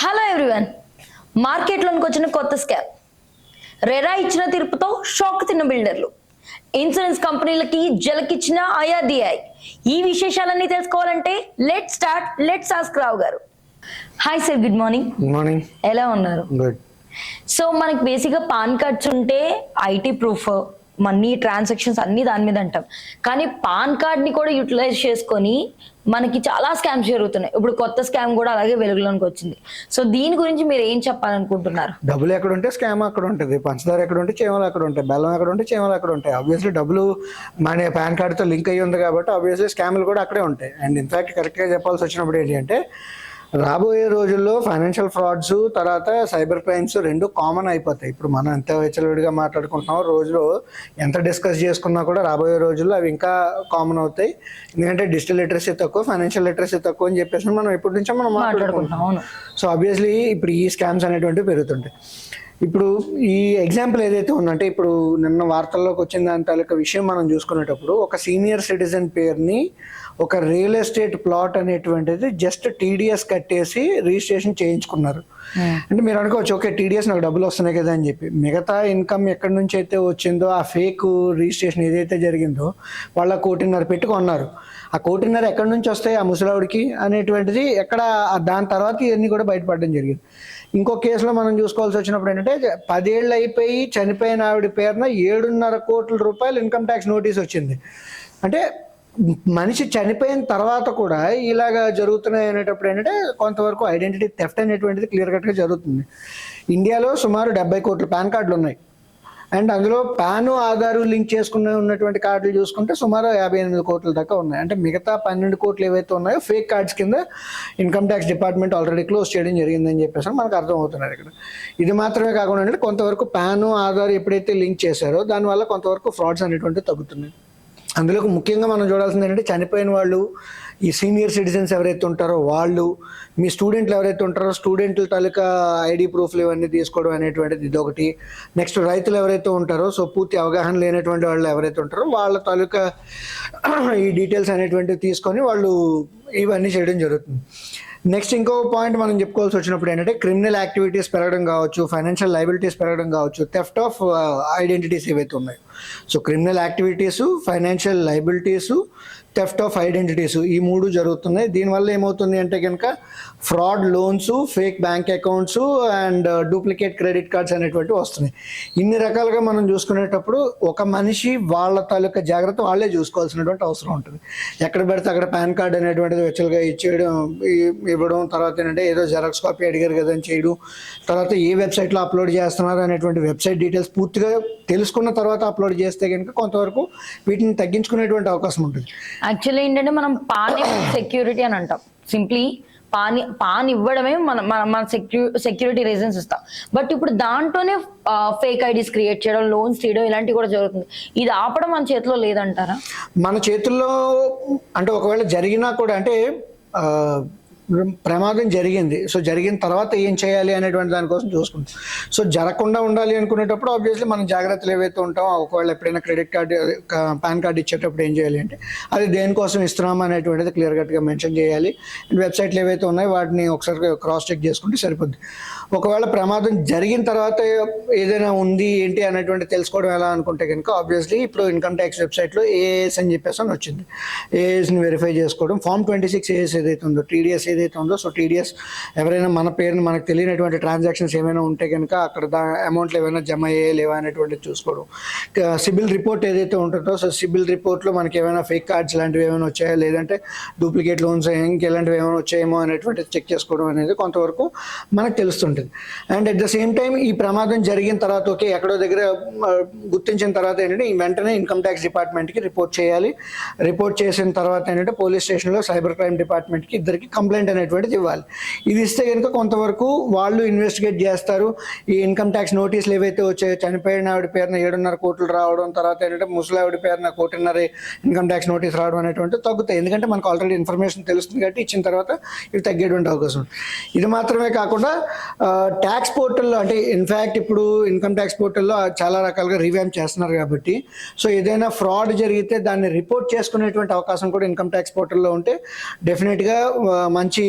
Hello everyone మార్కెట్లోనికి వచ్చిన కొత్త scam RERA ఇచ్చిన తీర్పుతో షాక్ తిన్న బిల్డర్లు ఇన్సూరెన్స్ కంపెనీలకి జలకిచ్చిన ఐఆర్డిఐ ఈ విశేషాలన్నీ తెలుసుకోవాలంటే let start let's ask Rao garu. Hi sir good morning good morning ఎలా ఉన్నారు? గుడ్ సో మనకి బేసిక్గా పాన్ కార్డ్స్ ఉంటే ఐటీ ప్రూఫ్ మనీ ట్రాన్సాక్షన్స్ అన్ని దాని మీద అంటాం. కానీ పాన్ కార్డ్ని కూడా యూటిలైజ్ చేసుకొని మనకి చాలా స్కామ్స్ జరుగుతున్నాయి. ఇప్పుడు కొత్త స్కామ్ కూడా అలాగే వెలుగులోనికి వచ్చింది. సో దీని గురించి మీరు ఏం చెప్పాలనుకుంటున్నారు? డబ్బులు ఎక్కడ ఉంటే స్కామ్ అక్కడ ఉంటుంది. పంచదార ఎక్కడ ఉంటే చేమలు అక్కడ ఉంటాయి. బెల్లం ఎక్కడ ఉంటే చేమలు అక్కడ ఉంటాయి. ఆబ్వియస్లీ డబ్బులు మన పాన్ కార్డ్తో లింక్ అయ్యి ఉంది కాబట్టి ఆబ్వియస్లీ స్కామ్లు కూడా అక్కడే ఉంటాయి. అండ్ ఇన్ఫాక్ట్ కరెక్ట్గా చెప్పాల్సి వచ్చినప్పుడు ఏంటి అంటే రాబోయే రోజుల్లో ఫైనాన్షియల్ ఫ్రాడ్స్ తర్వాత సైబర్ క్రైమ్స్ రెండు కామన్ అయిపోతాయి. ఇప్పుడు మనం ఎంత విచ్చలవిడిగా మాట్లాడుకుంటున్నాం రోజులో ఎంత డిస్కస్ చేసుకున్నా కూడా రాబోయే రోజుల్లో అవి ఇంకా కామన్ అవుతాయి. ఎందుకంటే డిజిటల్ లిటరసీ తక్కువ ఫైనాన్షియల్ లిటరసీ తక్కువ అని చెప్పేసి మనం ఎప్పటి నుంచో మనం మాట్లాడుకుంటున్నాం సో ఆబ్వియస్లీ ఇప్పుడు ఈ స్కామ్స్ అనేటువంటివి పెరుగుతుంటాయి. ఇప్పుడు ఈ ఎగ్జాంపుల్ ఏదైతే ఉందంటే ఇప్పుడు నిన్న వార్తల్లోకి వచ్చిన దాని తాలూకా విషయం మనం చూసుకునేటప్పుడు ఒక సీనియర్ సిటిజన్ పేరుని ఒక రియల్ ఎస్టేట్ ప్లాట్ అనేటువంటిది జస్ట్ టీడీఎస్ కట్టేసి రిజిస్ట్రేషన్ చేయించుకున్నారు. అంటే మీరు అనుకోవచ్చు ఓకే టీడీఎస్ నాకు డబ్బులు వస్తున్నాయి కదా అని చెప్పి. మిగతా ఇన్కమ్ ఎక్కడి నుంచి అయితే వచ్చిందో ఆ ఫేక్ రిజిస్ట్రేషన్ ఏదైతే జరిగిందో వాళ్ళ కోటిన్నర పెట్టి కొన్నారు. ఆ కోటిన్నర ఎక్కడి నుంచి వస్తాయి? ఆ ముసలావిడికి అనేటువంటిది ఎక్కడ దాని తర్వాత ఇవన్నీ కూడా బయటపడడం జరిగింది. ఇంకో కేసులో మనం చూసుకోవాల్సి వచ్చినప్పుడు ఏంటంటే పదేళ్ళు అయిపోయి చనిపోయిన ఆవిడ పేరున ఏడున్నర కోట్ల రూపాయలు ఇన్కమ్ ట్యాక్స్ నోటీస్ వచ్చింది. అంటే మనిషి చనిపోయిన తర్వాత కూడా ఇలాగా జరుగుతున్నాయి అనేటప్పుడు ఏంటంటే కొంతవరకు ఐడెంటిటీ థెఫ్ట్ అనేటువంటిది క్లియర్ కట్గా జరుగుతుంది. ఇండియాలో సుమారు డెబ్బై కోట్ల పాన్ కార్డులు ఉన్నాయి. అండ్ అందులో పాను ఆధారు లింక్ చేసుకున్న ఉన్నటువంటి కార్డులు చూసుకుంటే సుమారు యాభై ఎనిమిది కోట్ల దాకా ఉన్నాయి. అంటే మిగతా పన్నెండు కోట్లు ఏవైతే ఉన్నాయో ఫేక్ కార్డ్స్ కింద income tax department already close చేయడం జరిగిందని చెప్పేసి మనకు అర్థం అవుతున్నారు ఇక్కడ. ఇది మాత్రమే కాకుండా అంటే కొంతవరకు పాను ఆధార్ ఎప్పుడైతే లింక్ చేశారో దానివల్ల కొంతవరకు ఫ్రాడ్స్ అనేటువంటివి తగ్గుతున్నాయి. అందులో ముఖ్యంగా మనం చూడాల్సింది ఏంటంటే చనిపోయిన వాళ్ళు ఈ సీనియర్ సిటిజన్స్ ఎవరైతే ఉంటారో వాళ్ళు మీ స్టూడెంట్లు ఎవరైతే ఉంటారో స్టూడెంట్ల తాలూకా ఐడి ప్రూఫ్లు ఇవన్నీ తీసుకోవడం అనేటువంటిది ఇదొకటి. నెక్స్ట్ రైతులు ఎవరైతే ఉంటారో సో పూర్తి అవగాహన లేనటువంటి వాళ్ళు ఎవరైతే ఉంటారో వాళ్ళ తాలూకా ఈ డీటెయిల్స్ అనేటువంటివి తీసుకొని వాళ్ళు ఇవన్నీ చేయడం జరుగుతుంది. నెక్స్ట్ ఇంకో పాయింట్ మనం చెప్పుకోవాల్సి వచ్చినప్పుడు ఏంటంటే క్రిమినల్ యాక్టివిటీస్ పెరగడం కావచ్చు ఫైనాన్షియల్ లైబిలిటీస్ పెరగడం కావచ్చు థెఫ్ట్ ఆఫ్ ఐడెంటిటీస్ ఏవైతే ఉన్నాయో. So criminal activities financial liabilities theft of identities ఈ మూడు జరుగుతున్నాయి. దీనివల్ల ఏమవుతుంది అంటే కనుక fraud loans fake bank accounts and uh, duplicate credit cards అనేటువంటివి వస్తున్నాయి. ఇన్ని రకాలుగా మనం చూసుకునేటప్పుడు ఒక మనిషి వాళ్ళ తాలూకా జాగ్రత్త వాళ్ళే చూసుకోవాల్సినటువంటి అవసరం ఉంటుంది. ఎక్కడ పెడితే అక్కడ పాన్ కార్డ్ అనేటువంటిది వెచ్చలుగా ఇచ్చేయడం ఇవ్వడం తర్వాత ఏంటంటే ఏదో జెరాక్స్ కాపీ అడిగారు కదా అని చేయడం తర్వాత ఏ వెబ్సైట్లో అప్లోడ్ చేస్తున్నారు అనేటువంటి వెబ్సైట్ డీటెయిల్స్ పూర్తిగా తెలుసుకున్న తర్వాత అప్లోడ్ చేస్తే కనుక కొంతవరకు వీటిని తగ్గించుకునేటువంటి అవకాశం ఉంటుంది. యాక్చువల్లీ ఏంటంటే మనం పాన్ సెక్యూరిటీ అని అంటాం. సింప్లీ పాన్ పాన్ ఇవ్వడమే మన మన మన సెక్యూ సెక్యూరిటీ రీజన్స్ ఇస్తాం. బట్ ఇప్పుడు దాంట్లోనే ఫేక్ ఐడీస్ క్రియేట్ చేయడం లోన్స్ తీయడం ఇలాంటివి కూడా జరుగుతుంది. ఇది ఆపడం మన చేతిలో లేదంటారా? మన చేతుల్లో అంటే ఒకవేళ జరిగినా కూడా అంటే ప్రమాదం జరిగింది. సో జరిగిన తర్వాత ఏం చేయాలి అనేటువంటి దానికోసం చూసుకుంటాం సో జరగకుండా ఉండాలి అనుకునేటప్పుడు ఆబ్వియస్లీ మనం జాగ్రత్తలు ఏవైతే ఉంటామో ఒకవేళ ఎప్పుడైనా క్రెడిట్ కార్డు పాన్ కార్డు ఇచ్చేటప్పుడు ఏం చేయాలి అంటే అది దేనికోసం ఇస్తున్నాం అనేటువంటిది క్లియర్ కట్గా మెన్షన్ చేయాలి. వెబ్సైట్లు ఏవైతే ఉన్నాయో వాటిని ఒకసారి క్రాస్ చెక్ చేసుకుంటే సరిపోద్ది. ఒకవేళ ప్రమాదం జరిగిన తర్వాత ఏదైనా ఉంది ఏంటి అనేటువంటి తెలుసుకోవడం ఎలా అనుకుంటే కనుక ఆబ్వియస్లీ ఇప్పుడు ఇన్కమ్ ట్యాక్స్ వెబ్సైట్లో ఏఎస్ అని చెప్పేసి అని వచ్చింది. ఏఎస్ని వెరిఫై చేసుకోవడం ఫామ్ ట్వంటీ సిక్స్ ఏఎస్ ఏదైతే ఉందో టీడీఎస్ ఏదైతే ఉందో సో టీడీఎస్ ఎవరైనా మన పేరుని మనకు తెలియనటువంటి ట్రాన్సాక్షన్స్ ఏమైనా ఉంటే కనుక అక్కడ దా అమౌంట్లు ఏమైనా జమ అయ్యే లేవా అనేటువంటిది చూసుకోవడం. సిబిల్ రిపోర్ట్ ఏదైతే ఉంటుందో సో సిబిల్ రిపోర్ట్లో మనకి ఏమైనా ఫేక్ కార్డ్స్ లాంటివి ఏమైనా వచ్చాయా? లేదంటే డూప్లికేట్ లోన్స్ ఇంకెలాంటివి ఏమైనా వచ్చాయేమో అనేటువంటిది చెక్ చేసుకోవడం అనేది కొంతవరకు మనకు ఉంటుంది. And at the same time ఈ ప్రమాదం జరిగిన తర్వాత ఓకే ఎక్కడో దగ్గర గుర్తించిన తర్వాత ఏంటంటే ఈ వెంటనే ఇన్కమ్ ట్యాక్స్ డిపార్ట్మెంట్కి రిపోర్ట్ చేయాలి. రిపోర్ట్ చేసిన తర్వాత ఏంటంటే పోలీస్ స్టేషన్లో సైబర్ క్రైమ్ డిపార్ట్మెంట్కి ఇద్దరికి కంప్లైంట్ అనేటువంటిది ఇవ్వాలి. ఇది ఇస్తే కనుక కొంతవరకు వాళ్ళు ఇన్వెస్టిగేట్ చేస్తారు. ఈ ఇన్కమ్ ట్యాక్స్ నోటీసులు ఏవైతే వచ్చాయో చనిపోయిన ఆవిడ పేరున ఏడున్నర కోట్లు రావడం తర్వాత ఏంటంటే ముసలావిడ పేరున కోటిన్నర ఇన్కమ్ ట్యాక్స్ నోటీస్ రావడం అనేటువంటి తగ్గుతాయి. ఎందుకంటే మనకు ఆల్రెడీ ఇన్ఫర్మేషన్ తెలుస్తుంది కాబట్టి ఇచ్చిన తర్వాత ఇవి తగ్గేటువంటి అవకాశం ఇది మాత్రమే కాకుండా ట్యాక్స్ పోర్టల్లో అంటే ఇన్ఫ్యాక్ట్ ఇప్పుడు ఇన్కమ్ ట్యాక్స్ పోర్టల్లో చాలా రకాలుగా రివ్యామ్ చేస్తున్నారు కాబట్టి. సో ఏదైనా ఫ్రాడ్ జరిగితే దాన్ని రిపోర్ట్ చేసుకునేటువంటి అవకాశం కూడా ఇన్కమ్ ట్యాక్స్ పోర్టల్లో ఉంటే డెఫినెట్గా మంచి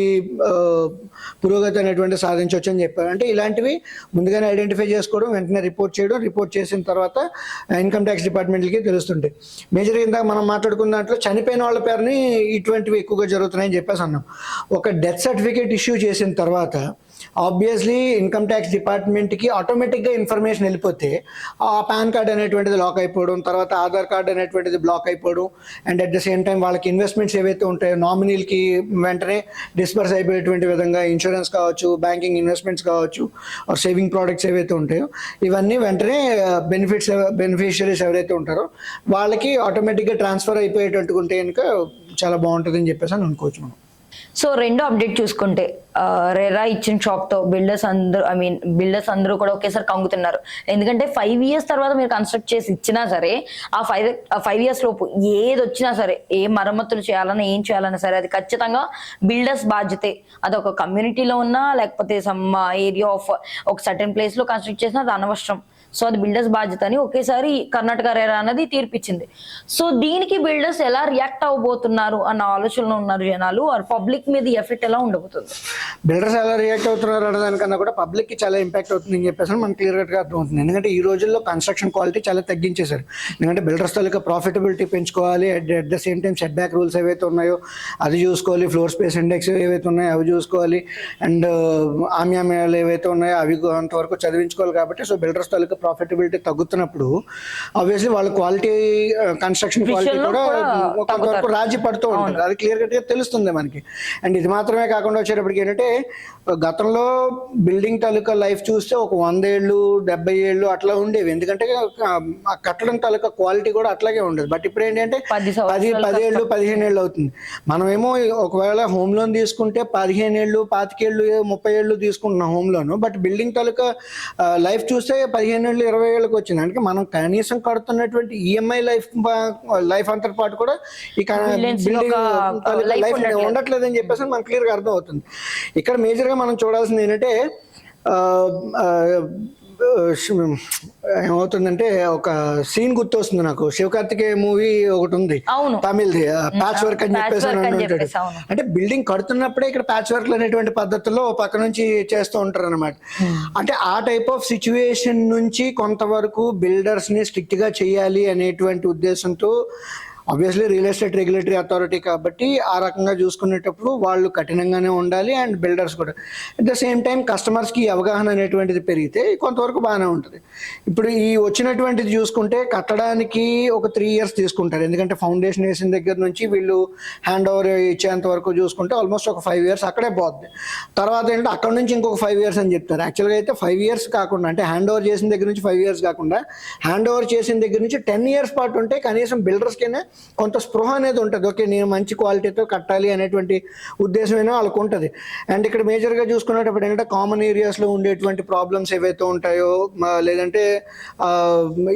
పురోగతి అనేటువంటి సాధించవచ్చు అని చెప్పారు. అంటే ఇలాంటివి ముందుగానే ఐడెంటిఫై చేసుకోవడం వెంటనే రిపోర్ట్ చేయడం రిపోర్ట్ చేసిన తర్వాత ఇన్కమ్ ట్యాక్స్ డిపార్ట్మెంట్కి తెలుస్తుంటాయి మేజర్ ఇందాక మనం మాట్లాడుకున్న దాంట్లో చనిపోయిన వాళ్ళ పేరుని ఇటువంటివి ఎక్కువగా జరుగుతున్నాయని చెప్పేసి అన్నాం. ఒక డెత్ సర్టిఫికేట్ ఇష్యూ చేసిన తర్వాత ఆబ్వియస్లీ ఇన్కమ్ ట్యాక్స్ డిపార్ట్మెంట్కి ఆటోమేటిక్గా ఇన్ఫర్మేషన్ వెళ్ళిపోతే ఆ పాన్ కార్డ్ అనేటువంటిది లాక్ అయిపోవడం తర్వాత ఆధార్ కార్డ్ అనేటువంటిది బ్లాక్ అయిపోవడం and at the same time వాళ్ళకి ఇన్వెస్ట్మెంట్స్ ఏవైతే ఉంటాయో నామినీలకి వెంటనే డిస్పర్స్ అయిపోయేటువంటి విధంగా ఇన్సూరెన్స్ కావచ్చు బ్యాంకింగ్ ఇన్వెస్ట్మెంట్స్ కావచ్చు ఆర్ సేవింగ్ ప్రోడక్ట్స్ ఏవైతే ఉంటాయో ఇవన్నీ వెంటనే uh, బెనిఫిట్స్ బెనిఫిషియరీస్ uh, ఎవరైతే ఉంటారో వాళ్ళకి ఆటోమేటిక్గా ట్రాన్స్ఫర్ అయిపోయేటట్టు ఉంటే కనుక చాలా బాగుంటుందని చెప్పేసి అని అనుకోవచ్చు మనం. సో రెండో అప్డేట్ చూసుకుంటే రెరా ఇచ్చిన షాక్తో బిల్డర్స్ అందరూ ఐ మీన్ బిల్డర్స్ అందరూ కూడా ఒకేసారి కంగుతున్నారు. ఎందుకంటే ఫైవ్ ఇయర్స్ తర్వాత మీరు కన్స్ట్రక్ట్ చేసి ఇచ్చినా సరే ఆ ఫైవ్ ఆ ఫైవ్ ఇయర్స్ లోపు ఏది వచ్చినా సరే ఏ మరమ్మతులు చేయాలన్నా ఏం చేయాలన్నా సరే అది ఖచ్చితంగా బిల్డర్స్ బాధ్యతే. అది ఒక కమ్యూనిటీలో ఉన్నా లేకపోతే సమ్ ఏరియా ఆఫ్ ఒక సర్టెన్ ప్లేస్లో కన్స్ట్రక్ట్ చేసినా అది అనవసరం. సో అది బిల్డర్స్ బాధ్యత అని ఒకేసారి కర్ణాటక రేరా అనేది తీర్పిచ్చింది. సో దీనికి బిల్డర్స్ ఎలా రియాక్ట్ అవ్వబోతున్నారు అన్న ఆలోచనలో ఉన్నారు జనాలు. ఆర్ పబ్లిక్ మీద ఎఫెక్ట్ ఎలా ఉండబోతుంది? బిల్డర్స్ ఎలా రియాక్ట్ అవుతున్నారు అనే దానికన్నా కూడా పబ్లిక్కి చాలా ఇంపాక్ట్ అవుతుంది అని చెప్పేసి మనకు క్లియర్గా అర్థమవుతుంది. ఎందుకంటే ఈ రోజుల్లో కన్స్ట్రక్షన్ క్వాలిటీ చాలా తగ్గించేశారు. ఎందుకంటే బిల్డర్స్ తాలూకా ప్రాఫిటబిలిటీ పెంచుకోవాలి. At the same time set back rules ఏవైతే ఉన్నాయో అది చూసుకోవాలి. ఫ్లోర్ స్పేస్ ఇండెక్స్ ఏవైతే ఉన్నాయో అవి చూసుకోవాలి. అండ్ ఆమ్యామ్యాలు ఏవైతే ఉన్నాయో అవి అంతవరకు చదివించుకోవాలి కాబట్టి సో బిల్డర్స్ తాలూకా ప్రాఫిటబిలిటీ తగ్గుతున్నప్పుడు ఆబ్వియస్లీ వాళ్ళ క్వాలిటీ కన్స్ట్రక్షన్ క్వాలిటీ కూడా కొంతవరకు. రాజీ పడుతూ ఉంటుంది. అది క్లియర్ కట్గా తెలుస్తుంది మనకి. అండ్ ఇది మాత్రమే కాకుండా వచ్చేటప్పటికి ఏంటంటే గతంలో బిల్డింగ్ తాలూకా లైఫ్ చూస్తే ఒక వంద ఏళ్ళు డెబ్బై ఏళ్ళు అట్లా ఉండేవి. ఎందుకంటే ఆ కట్టడం తాలూకా క్వాలిటీ కూడా అట్లాగే ఉండేది. బట్ ఇప్పుడు ఏంటంటే పది పదేళ్ళు పదిహేను ఏళ్ళు అవుతుంది. మనమేమో ఒకవేళ హోమ్ లోన్ తీసుకుంటే పదిహేను ఏళ్ళు పాతికేళ్ళు ముప్పై ఏళ్ళు తీసుకుంటున్నాం హోమ్ లోన్ బట్ బిల్డింగ్ తాలూకా లైఫ్ చూస్తే పదిహేను ఏళ్ళు ఇరవై ఏళ్ళకి వచ్చింది అంటే మనం కనీసం కడుతున్నటువంటి ఈఎంఐ లైఫ్ లైఫ్ అంతటి పాటు కూడా life లైఫ్ ఉండట్లేదు. ఉండట్లేదని చెప్పేసి మనకు క్లియర్గా అర్థం అవుతుంది ఇక్కడ మేజర్గా మనం చూడాల్సింది ఏంటంటే ఏమవుతుందంటే ఒక సీన్ గుర్తొస్తుంది నాకు. శివకార్తికేయ మూవీ ఒకటి ఉంది. తమిళ్ది. ప్యాచ్ వర్క్ అని చెప్పేసి. అంటే బిల్డింగ్ కడుతున్నప్పుడే ఇక్కడ ప్యాచ్ వర్క్ అనేటువంటి పద్ధతుల్లో ఓ పక్క నుంచి చేస్తూ ఉంటారు అనమాట అంటే ఆ టైప్ ఆఫ్ సిచ్యువేషన్ నుంచి కొంతవరకు బిల్డర్స్ని స్ట్రిక్ట్గా చేయాలి అనేటువంటి ఉద్దేశంతో obviously real estate regulatory authority కాబట్టి ఆ రకంగా చూసుకునేటప్పుడు వాళ్ళు కఠినంగానే ఉండాలి అండ్ బిల్డర్స్ కూడా. అట్ ద సేమ్ టైం కస్టమర్స్కి అవగాహన అనేటువంటిది పెరిగితే కొంతవరకు బాగానే ఉంటుంది. ఇప్పుడు ఈ వచ్చినటువంటిది చూసుకుంటే కట్టడానికి ఒక త్రీ ఇయర్స్ తీసుకుంటారు. ఎందుకంటే ఫౌండేషన్ వేసిన దగ్గర నుంచి వీళ్ళు హ్యాండ్ ఓవర్ ఇచ్చేంత వరకు చూసుకుంటే ఆల్మోస్ట్ ఒక ఫైవ్ ఇయర్స్ అక్కడే పోద్ది. తర్వాత ఏంటంటే అక్కడ నుంచి ఇంకొక ఫైవ్ ఇయర్స్ అని చెప్తారు. యాక్చువల్గా అయితే ఫైవ్ ఇయర్స్ కాకుండా అంటే హ్యాండ్ ఓవర్ చేసిన దగ్గర నుంచి ఫైవ్ ఇయర్స్ కాకుండా హ్యాండ్ ఓవర్ చేసిన దగ్గర నుంచి టెన్ ఇయర్స్ పాటు ఉంటే కనీసం బిల్డర్స్కైనా కొంత స్పృహ అనేది ఉంటుంది. ఓకే నేను మంచి క్వాలిటీతో కట్టాలి అనేటువంటి ఉద్దేశమైనా వాళ్ళకు ఉంటుంది. అండ్ ఇక్కడ మేజర్గా చూసుకునేటప్పుడు ఏంటంటే కామన్ ఏరియాస్లో ఉండేటువంటి ప్రాబ్లమ్స్ ఏవైతే ఉంటాయో లేదంటే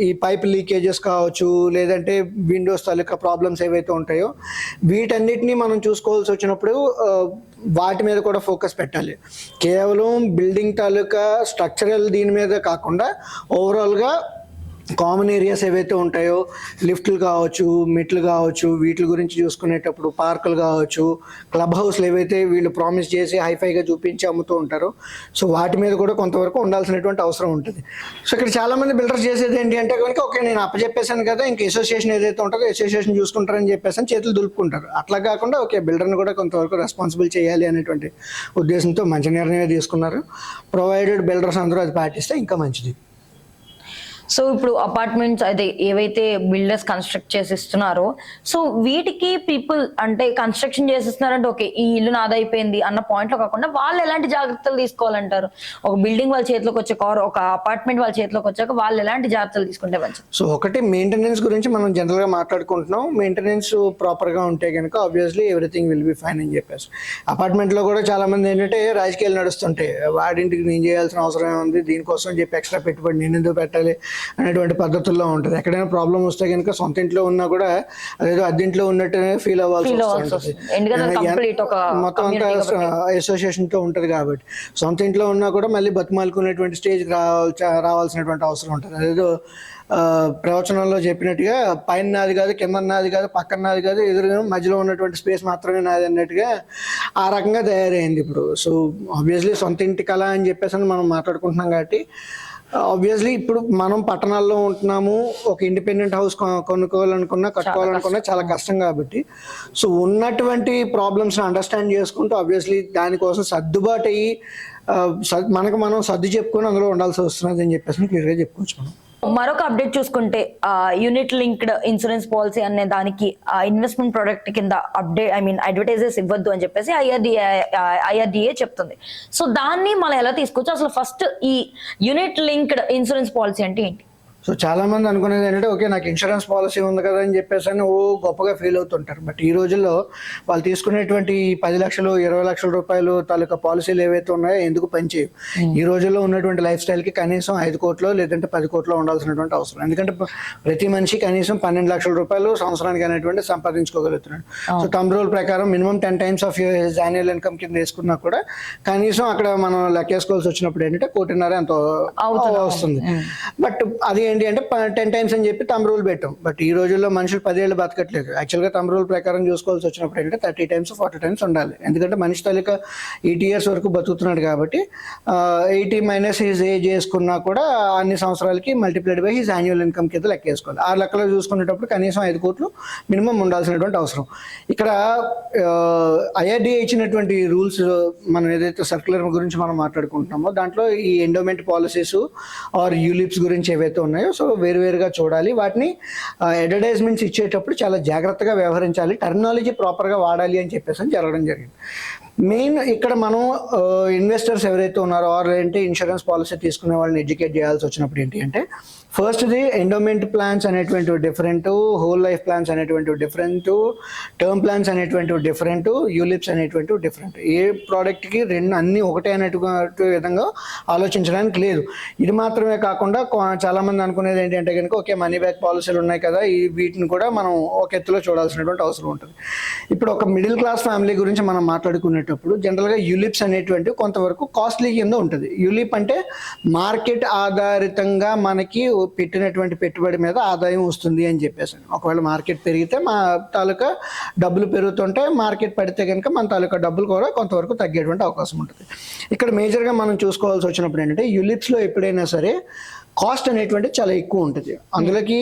ఈ పైప్ లీకేజెస్ కావచ్చు లేదంటే విండోస్ తాలూకా ప్రాబ్లమ్స్ ఏవైతే ఉంటాయో వీటన్నిటిని మనం చూసుకోవాల్సి వచ్చినప్పుడు వాటి మీద కూడా ఫోకస్ పెట్టాలి. కేవలం బిల్డింగ్ తాలూకా స్ట్రక్చరల్ దీని మీద కాకుండా ఓవరాల్గా కామన్ ఏరియాస్ ఏవైతే ఉంటాయో లిఫ్ట్లు కావచ్చు మెట్లు కావచ్చు వీటి గురించి చూసుకునేటప్పుడు పార్కులు కావచ్చు క్లబ్ హౌస్లు ఏవైతే వీళ్ళు ప్రామిస్ చేసి హైఫైగా చూపించి అమ్ముతూ ఉంటారో సో వాటి మీద కూడా కొంతవరకు ఉండాల్సినటువంటి అవసరం ఉంటుంది. సో ఇక్కడ చాలా మంది బిల్డర్స్ చేసేది ఏంటి అంటే కనుక ఓకే నేను అప్పచెప్పేశాను కదా ఇంక అసోసియేషన్ ఏదైతే ఉంటుందో అసోసియేషన్ చూసుకుంటారని చెప్పేసి చేతులు దులుపుకుంటారు. అట్లా కాకుండా ఓకే బిల్డర్ని కూడా కొంతవరకు రెస్పాన్సిబుల్ చేయాలి అనేటువంటి ఉద్దేశంతో మంచి నిర్ణయం తీసుకున్నారు. ప్రొవైడెడ్ బిల్డర్స్ అందరూ అది పాటిస్తే ఇంకా మంచిది. సో ఇప్పుడు అపార్ట్మెంట్స్ అదే ఏవైతే బిల్డర్స్ కన్స్ట్రక్ట్ చేసి ఇస్తున్నారో సో వీటికి పీపుల్ అంటే కన్స్ట్రక్షన్ చేసిస్తున్నారంటే ఓకే ఈ ఇల్లు నాదైపోయింది అన్న పాయింట్లో కాకుండా వాళ్ళు ఎలాంటి జాగ్రత్తలు తీసుకోవాలంటారు? ఒక బిల్డింగ్ వాళ్ళ చేతిలోకి వచ్చాక కార్ ఒక అపార్ట్మెంట్ వాళ్ళ చేతిలోకి వచ్చాక వాళ్ళు ఎలాంటి జాగ్రత్తలు తీసుకుంటే మంచిది? సో ఒకటి మెయింటెనెన్స్ గురించి మనం జనరల్గా మాట్లాడుకుంటున్నాం. మెయింటెనెన్స్ ప్రాపర్గా ఉంటే కనుక obviously everything will be fine అని చెప్పేసి. అపార్ట్మెంట్లో కూడా చాలా మంది ఏంటంటే రాజకీయాలు నడుస్తుంటాయి. వాడింటికి నేను చేయాల్సిన అవసరం ఉంది దీనికోసం చెప్పి ఎక్స్ట్రా పెట్టుబడి నేను ఎందుకు పెట్టాలి? అనేటువంటి పద్ధతుల్లో ఉంటుంది. ఎక్కడైనా ప్రాబ్లం వస్తే కనుక సొంత ఇంట్లో ఉన్నా కూడా అదేదో అద్దెంట్లో ఉన్నట్టునే ఫీల్ అవ్వాల్సి వస్తుంది. మొత్తం అంతా అసోసియేషన్తో ఉంటుంది కాబట్టి. సొంత ఇంట్లో ఉన్నా కూడా మళ్ళీ బతిమాలుకునేటువంటి స్టేజ్కి రావాల్సి రావాల్సినటువంటి అవసరం ఉంటుంది. అదేదో ప్రవచనంలో చెప్పినట్టుగా పైన నాది కాదు కింద నాది కాదు పక్కన నాది కాదు ఎదురుగా మధ్యలో ఉన్నటువంటి స్పేస్ మాత్రమే నాది అన్నట్టుగా ఆ రకంగా తయారైంది ఇప్పుడు. సో ఆబ్వియస్లీ సొంత ఇంటి కళ అని చెప్పేసి అని మనం మాట్లాడుకుంటున్నాం కాబట్టి ఆబ్వియస్లీ ఇప్పుడు మనం పట్టణాల్లో ఉంటున్నాము ఒక ఇండిపెండెంట్ హౌస్ కొనుక్కోవాలనుకున్నా కట్టుకోవాలనుకున్నా చాలా కష్టం కాబట్టి. సో ఉన్నటువంటి ప్రాబ్లమ్స్ అండర్స్టాండ్ చేసుకుంటూ ఆబ్వియస్లీ దానికోసం సర్దుబాటు అయ్యి మనకు మనం సర్దు చెప్పుకొని అందులో ఉండాల్సి వస్తున్నది అని చెప్పేసి క్లియర్గా చెప్పుకోవచ్చు మనం. మరొక అప్డేట్ చూసుకుంటే యూనిట్ లింక్డ్ ఇన్సూరెన్స్ పాలసీ అనే దానికి ఇన్వెస్ట్మెంట్ ప్రొడక్ట్ కింద అప్డేట్ ఐ మీన్ అడ్వర్టైజెస్ ఇవ్వద్దు అని చెప్పేసి ఐఆర్డిఏ ఐఆర్డిఏ చెప్తుంది. సో దాన్ని మనం ఎలా తీసుకోవచ్చు? అసలు ఫస్ట్ ఈ యూనిట్ లింక్డ్ ఇన్సూరెన్స్ పాలసీ అంటే ఏంటి? సో చాలా మంది అనుకునేది ఏంటంటే ఓకే నాకు ఇన్సూరెన్స్ పాలసీ ఉంది కదా అని చెప్పేసి అని ఓ గొప్పగా ఫీల్ అవుతుంటారు. బట్ ఈ రోజుల్లో వాళ్ళు తీసుకునేటువంటి పది లక్షలు ఇరవై లక్షల రూపాయలు తాలూకా పాలసీలు ఏవైతే ఉన్నాయో ఎందుకు పనిచేయవు ఈ రోజుల్లో ఉన్నటువంటి లైఫ్ స్టైల్కి కనీసం ఐదు కోట్లు లేదంటే పది కోట్లు ఉండాల్సినటువంటి అవసరం. ఎందుకంటే ప్రతి మనిషి కనీసం పన్నెండు లక్షల రూపాయలు సంవత్సరానికి అనేటువంటి సంపాదించుకోగలుగుతున్నాడు. సో తమ్ రూల్ ప్రకారం minimum ten times of annual income కింద వేసుకున్నా కూడా కనీసం అక్కడ మనం లెక్కేసుకోవాల్సి వచ్చినప్పుడు ఏంటంటే కోటిన్నర ఎంతో వస్తుంది. బట్ అది ఏంటి అంటే టెన్ టైమ్స్ అని చెప్పి తమ రూల్ పెట్టాం. బట్ ఈ రోజుల్లో మనుషులు పదేళ్ళు బతకట్లేదు. యాక్చువల్గా తమ రూల్ ప్రకారం చూసుకోవాల్సి వచ్చినప్పుడు ఏంటంటే థర్టీ టైమ్స్ ఫార్టీ టైమ్స్ ఉండాలి. ఎందుకంటే మనిషి తాలూకా ఎయిటీ ఇయర్స్ వరకు బతుకుతున్నాడు కాబట్టి ఎయిటీ మైనస్ హిజ్ ఏజ్ చేసుకున్నా కూడా అన్ని సంవత్సరాలకి multiplied by his annual income కింద లెక్క వేసుకోవాలి ఆ లెక్కలో చూసుకునేటప్పుడు కనీసం ఐదు కోట్లు మినిమం ఉండాల్సినటువంటి అవసరం. ఇక్కడ ఐఆర్డిఏ ఇచ్చినటువంటి రూల్స్ మనం ఏదైతే సర్క్యులర్ గురించి మనం మాట్లాడుకుంటున్నామో దాంట్లో ఈ ఎండోమెంట్ పాలసీస్ ఆర్ యూలిప్స్ గురించి ఏవైతే ఉన్నాయో సో వేరువేరుగా చూడాలి. వాటిని అడ్వర్టైజ్మెంట్స్ ఇచ్చేటప్పుడు చాలా జాగ్రత్తగా వ్యవహరించాలి. టెర్మినాలజీ ప్రాపర్గా వాడాలి అని చెప్పేసి అని జరగడం జరిగింది. మెయిన్ ఇక్కడ మనం ఇన్వెస్టర్స్ ఎవరైతే ఉన్నారో ఆర్ ఏంటి ఇన్సూరెన్స్ పాలసీ తీసుకునే వాళ్ళని ఎడ్యుకేట్ చేయాల్సి వచ్చినప్పుడు ఏంటి అంటే ఫస్ట్ది ఎండోమెంట్ ప్లాన్స్ అనేటువంటి డిఫరెంట్ హోల్ లైఫ్ ప్లాన్స్ అనేటువంటి డిఫరెంట్ టర్మ్ ప్లాన్స్ అనేటువంటి డిఫరెంట్ యూలిప్స్ అనేటువంటి డిఫరెంట్ ఏ ప్రోడక్ట్కి రెండు అన్ని ఒకటే అనేటువంటి విధంగా ఆలోచించడానికి లేదు. ఇది మాత్రమే కాకుండా చాలామంది అనుకునేది ఏంటంటే కనుక ఓకే మనీ బ్యాక్ పాలసీలు ఉన్నాయి కదా ఈ వీటిని కూడా మనం ఒక ఎత్తులో చూడాల్సినటువంటి అవసరం ఉంటుంది. ఇప్పుడు ఒక మిడిల్ క్లాస్ ఫ్యామిలీ గురించి మనం మాట్లాడుకునేటప్పుడు జనరల్గా యూలిప్స్ అనేటువంటి కొంతవరకు కాస్ట్లీ కింద ఉంటుంది. యూలిప్ అంటే మార్కెట్ ఆధారితంగా మనకి పెట్టినటువంటి పెట్టుబడి మీద ఆదాయం వస్తుంది అని చెప్పేసి. ఒకవేళ మార్కెట్ పెరిగితే మా తాలూకా డబ్బులు పెరుగుతుంటే మార్కెట్ పడితే కనుక మన తాలూకా డబ్బులు కూడా కొంతవరకు తగ్గేటువంటి అవకాశం ఉంటుంది. ఇక్కడ మేజర్గా మనం చూసుకోవాల్సి వచ్చినప్పుడు ఏంటంటే యులిప్స్లో ఎప్పుడైనా సరే కాస్ట్ అనేటువంటి చాలా ఎక్కువ ఉంటుంది. అందులోకి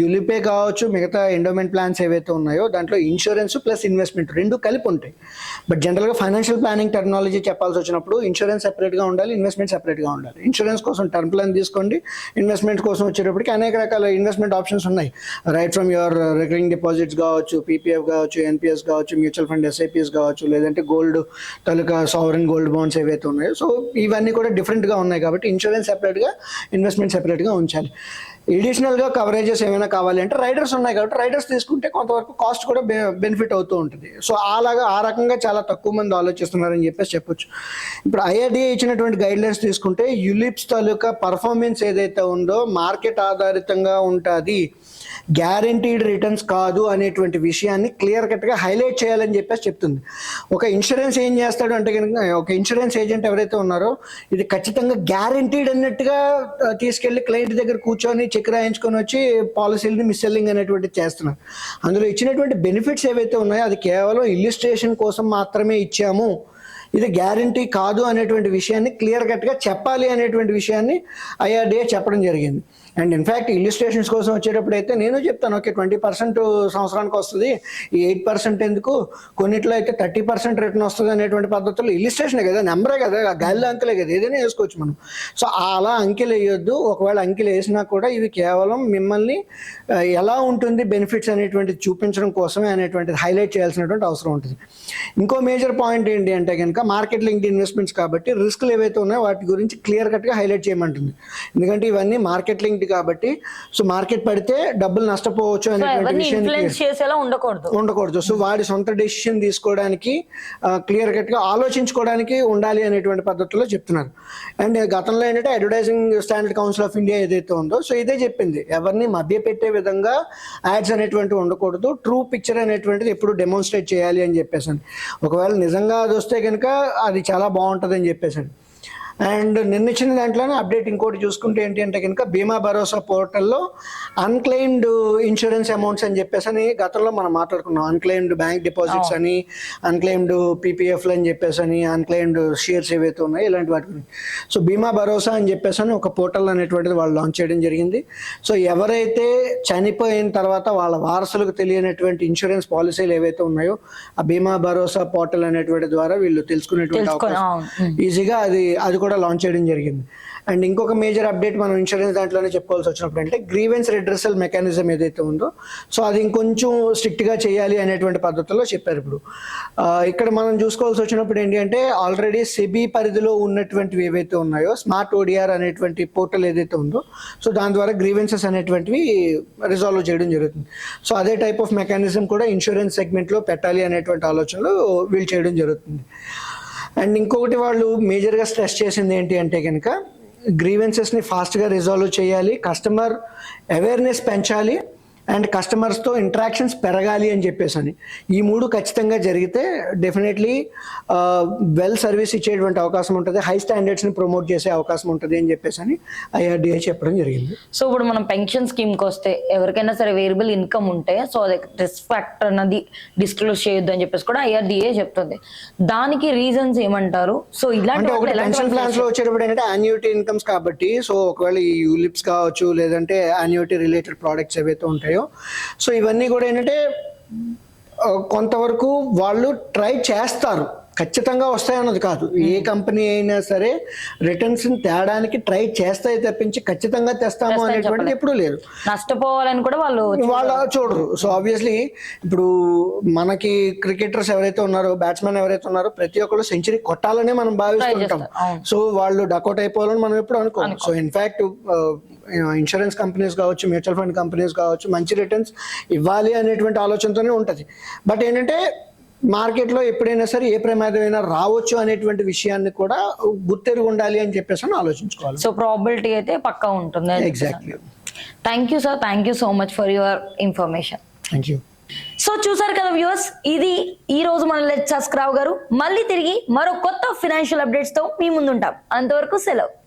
యులిపే కావచ్చు మిగతా ఎండోమెంట్ ప్లాన్స్ ఏవైతే ఉన్నాయో దాంట్లో ఇన్సూరెన్స్ ప్లస్ ఇన్వెస్ట్మెంట్ రెండు కలిపి ఉంటాయి. బట్ జనరల్గా ఫైనాన్షియల్ ప్లానింగ్ టెక్నాలజీ చెప్పాల్సి వచ్చినప్పుడు ఇన్సూరెన్స్ సెపరేట్గా ఉండాలి ఇన్వెస్ట్మెంట్ సెపరేట్గా ఉండాలి. ఇన్సూరెన్స్ కోసం టర్మ్ ప్లాన్ తీసుకోండి ఇన్వెస్ట్మెంట్ కోసం వచ్చేటప్పటికి అనేక రకాల ఇన్వెస్ట్మెంట్ ఆప్షన్స్ ఉన్నాయి. Right from your recurring deposits కావచ్చు పీపీఎఫ్ కావచ్చు ఎన్పిఎస్ కావచ్చు మ్యూచువల్ ఫండ్ ఎస్ఐపిఎస్ కావచ్చు లేదంటే గోల్డ్ తాలూకా సావరన్ గోల్డ్ బాండ్స్ ఏవైతే ఉన్నాయో. సో ఇవన్నీ కూడా డిఫరెంట్గా ఉన్నాయి కాబట్టి ఇన్సూరెన్స్ సెపరేట్గా ఇన్వెస్ట్మెంట్ సెపరేట్గా ఉంచాలి. ఎడిషనల్గా కవరేజెస్ ఏమైనా కావాలి అంటే రైడర్స్ ఉన్నాయి కాబట్టి రైడర్స్ తీసుకుంటే కొంతవరకు కాస్ట్ కూడా బెనిఫిట్ అవుతూ ఉంటుంది. సో అలాగా ఆ రకంగా చాలా తక్కువ మంది ఆలోచిస్తున్నారని చెప్పేసి చెప్పొచ్చు. ఇప్పుడు ఐఆర్డీఏ ఇచ్చినటువంటి గైడ్లైన్స్ తీసుకుంటే యులిప్స్ తాలూకా పర్ఫార్మెన్స్ ఏదైతే ఉందో మార్కెట్ ఆధారితంగా ఉంటుంది. గ్యారంటీడ్ రిటర్న్స్ కాదు అనేటువంటి విషయాన్ని క్లియర్ కట్గా హైలైట్ చేయాలని చెప్పేసి చెప్తుంది. ఒక ఇన్సూరెన్స్ ఏం చేస్తాడు అంటే కనుక ఒక ఇన్సూరెన్స్ ఏజెంట్ ఎవరైతే ఉన్నారో ఇది ఖచ్చితంగా గ్యారంటీడ్ అన్నట్టుగా తీసుకెళ్ళి తీసుకెళ్ళి క్లయింట్ దగ్గర కూర్చొని చెక్ రాయించుకొని వచ్చి పాలసీలని మిస్సెల్లింగ్ అనేటువంటిది చేస్తున్నారు. అందులో ఇచ్చినటువంటి బెనిఫిట్స్ ఏవైతే ఉన్నాయో అది కేవలం ఇల్లిస్ట్రేషన్ కోసం మాత్రమే ఇచ్చాము. ఇది గ్యారంటీ కాదు అనేటువంటి విషయాన్ని క్లియర్ కట్గా చెప్పాలి అనేటువంటి విషయాన్ని ఐఆర్డిఏ చెప్పడం జరిగింది. అండ్ ఇన్ఫ్యాక్ట్ ఇల్లుస్ట్రేషన్స్ కోసం వచ్చేటప్పుడు అయితే నేను చెప్తాను ఓకే ట్వంటీ పర్సెంట్ సంవత్సరానికి వస్తుంది. ఈ ఎయిట్ పర్సెంట్ ఎందుకు? కొన్నిట్లో అయితే థర్టీ పర్సెంట్ రిటర్న్ వస్తుంది అనేటువంటి పద్ధతుల్లో ఇల్లుస్ట్రేషనే కదా నెంబరే కదా ఆ గాలిలో అంకెలే కదా ఏదైనా వేసుకోవచ్చు మనం. సో అలా అంకెలు వేయొద్దు. ఒకవేళ అంకెలు వేసినా కూడా ఇవి కేవలం మిమ్మల్ని ఎలా ఉంటుంది బెనిఫిట్స్ అనేటువంటిది చూపించడం కోసమే అనేటువంటిది హైలైట్ చేయాల్సినటువంటి అవసరం ఉంటుంది. ఇంకో మేజర్ పాయింట్ ఏంటి అంటే కనుక మార్కెట్ లింక్డ్ ఇన్వెస్ట్మెంట్స్ కాబట్టి రిస్క్లు ఏవైతే ఉన్నాయో వాటి గురించి క్లియర్ కట్గా హైలైట్ చేయమంటుంది. ఎందుకంటే ఇవన్నీ మార్కెట్ లింక్డ్ అన్సర్టెనిటీ కాబట్టి సో మార్కెట్ పడితే డబ్బులు నష్టపోవచ్చు అనేటువంటి ఉండకూడదు. ఉండకూడదు. సో వాడి సొంత డెసిషన్ తీసుకోవడానికి క్లియర్ కట్గా ఆలోచించుకోవడానికి ఉండాలి అనేటువంటి పద్ధతిలో చెప్తున్నారు. అండ్ గతంలో ఏంటంటే advertising standard council of India ఏదైతే ఉందో సో ఇదే చెప్పింది. ఎవరిని మభ్య పెట్టే విధంగా యాడ్స్ అనేటువంటి ఉండకూడదు. ట్రూ పిక్చర్ అనేటువంటిది ఎప్పుడు డెమోన్స్ట్రేట్ చేయాలి అని చెప్పేసి ఒకవేళ నిజంగా అది వస్తే కనుక అది చాలా బాగుంటుంది అని. చెప్పేసి అండ్ నిన్న ఇచ్చిన దాంట్లోనే అప్డేట్ ఇంకోటి చూసుకుంటే ఏంటి అంటే కనుక బీమా భరోసా పోర్టల్లో అన్క్లెయిమ్డ్ ఇన్సూరెన్స్ అమౌంట్స్ అని చెప్పేసి అని గతంలో మనం మాట్లాడుకున్నాం. అన్క్లెయిమ్డ్ బ్యాంక్ డిపాజిట్స్ అని అన్క్లెయిమ్డ్ పీపీఎఫ్లు అని చెప్పేసి అని అన్క్లెయిమ్డ్ షేర్స్ ఏవైతే ఉన్నాయో ఇలాంటి వాటి గురించి. సో బీమా భరోసా అని చెప్పేసి అని ఒక పోర్టల్ అనేటువంటిది వాళ్ళు లాంచ్ చేయడం జరిగింది. సో ఎవరైతే చనిపోయిన తర్వాత వాళ్ళ వారసులకు తెలియనటువంటి ఇన్సూరెన్స్ పాలసీలు ఏవైతే ఉన్నాయో ఆ బీమా భరోసా పోర్టల్ అనేటువంటి ద్వారా వీళ్ళు తెలుసుకునేటువంటి తెలుసుకొని అవకాశం ఈజీగా అది అది కూడా లాంచ్ చేయడం జరిగింది. అండ్ ఇంకొక మేజర్ అప్డేట్ మనం ఇన్సూరెన్స్ దాంట్లోనే చెప్పుకోవాల్సి వచ్చినప్పుడు అంటే గ్రీవెన్స్ రిడ్రెసల్ మెకానిజం ఏదైతే ఉందో సో అది ఇంకొంచెం స్ట్రిక్ట్గా చేయాలి అనేటువంటి పద్ధతిలో చెప్పారు ఇప్పుడు. ఇక్కడ మనం చూసుకోవాల్సి వచ్చినప్పుడు ఏంటి అంటే ఆల్రెడీ సెబీ పరిధిలో ఉన్నటువంటివి ఏవైతే ఉన్నాయో స్మార్ట్ ఓడిఆర్ అనేటువంటి పోర్టల్ ఏదైతే ఉందో సో దాని ద్వారా గ్రీవెన్సెస్ అనేటువంటివి రిజాల్వ్ చేయడం జరుగుతుంది. సో అదే టైప్ ఆఫ్ మెకానిజం కూడా ఇన్సూరెన్స్ సెగ్మెంట్లో పెట్టాలి అనేటువంటి ఆలోచనలు వీళ్ళు చేయడం జరుగుతుంది. అండ్ ఇంకొకటి వాళ్ళు మేజర్గా స్ట్రెస్ చేసింది ఏంటి అంటే కనుక గ్రీవెన్సెస్ని ఫాస్ట్గా రిజాల్వ్ చేయాలి కస్టమర్ అవేర్నెస్ పెంచాలి అండ్ కస్టమర్స్తో ఇంటరాక్షన్స్ పెరగాలి అని చెప్పేసి అని. ఈ మూడు ఖచ్చితంగా జరిగితే డెఫినెట్లీ వెల్ సర్వీస్ ఇచ్చేటువంటి అవకాశం ఉంటుంది. హై స్టాండర్డ్స్ని ప్రమోట్ చేసే అవకాశం ఉంటుంది అని చెప్పేసి అని ఐఆర్డిఐ చెప్పడం జరిగింది. సో ఇప్పుడు మనం పెన్షన్ స్కీమ్కి వస్తే ఎవరికైనా సరే వేరియబుల్ ఇన్కమ్ ఉంటే సో అది రిస్క్ ఫ్యాక్టర్ అన్నది డిస్క్లోజ్ చేయొద్దు అని చెప్పేసి కూడా ఐఆర్డిఏ చెప్తుంది. దానికి రీజన్స్ ఏమంటారు? సో ఇలాంటి పెన్షన్ ప్లాన్స్లో వచ్చేటప్పుడు ఏంటంటే యాన్యుటీ ఇన్కమ్స్ కాబట్టి సో ఒకవేళ ఈ యూలిప్స్ కావచ్చు లేదంటే యాన్యుటీ రిలేటెడ్ ప్రోడక్ట్స్ ఏవైతే ఉంటాయో సో ఇవన్నీ కూడా ఏంటంటే కొంతవరకు వాళ్ళు ట్రై చేస్తారు. ఖచ్చితంగా వస్తాయన్నది కాదు. ఏ కంపెనీ అయినా సరే రిటర్న్స్ తేడానికి ట్రై చేస్తాయి తప్పించి ఖచ్చితంగా తెస్తాము అనేటువంటిది ఎప్పుడూ లేదు. నష్టపోవాలని కూడా వాళ్ళు వాళ్ళ చూడరు. సో ఆబ్వియస్లీ ఇప్పుడు మనకి క్రికెటర్స్ ఎవరైతే ఉన్నారో బ్యాట్స్మెన్ ఎవరైతే ఉన్నారో ప్రతి ఒక్కరు సెంచరీ కొట్టాలనే మనం భావిస్తుంటాం. సో వాళ్ళు డకౌట్ అయిపోవాలని మనం ఎప్పుడు అనుకోం so in fact insurance companies కావచ్చు మ్యూచువల్ ఫండ్ కంపెనీస్ కావచ్చు మంచి రిటర్న్స్ ఇవ్వాలి అనేటువంటి ఆలోచనతోనే ఉంటుంది. బట్ ఏంటంటే మార్కెట్లో ఎప్పుడైనా సరే ఏ ప్రమాదమైనా రావచ్చు అనేటువంటి విషయాన్ని కూడా గుర్తెరుగు ఉండాలి అని చెప్పేసి ఆలోచించుకోవాలి. సో ప్రాబిలిటీ అయితే పక్కా ఉంటుంది exactly thank you sir thank you so much for your information thank you so చూసారు కదా వ్యూవర్స్ ఇది ఈ రోజు మన లెట్ గారు. మళ్ళీ తిరిగి మరో కొత్త ఫినాన్షియల్ అప్డేట్స్తో మీ ముందుంటాం. అంతవరకు సెలవు.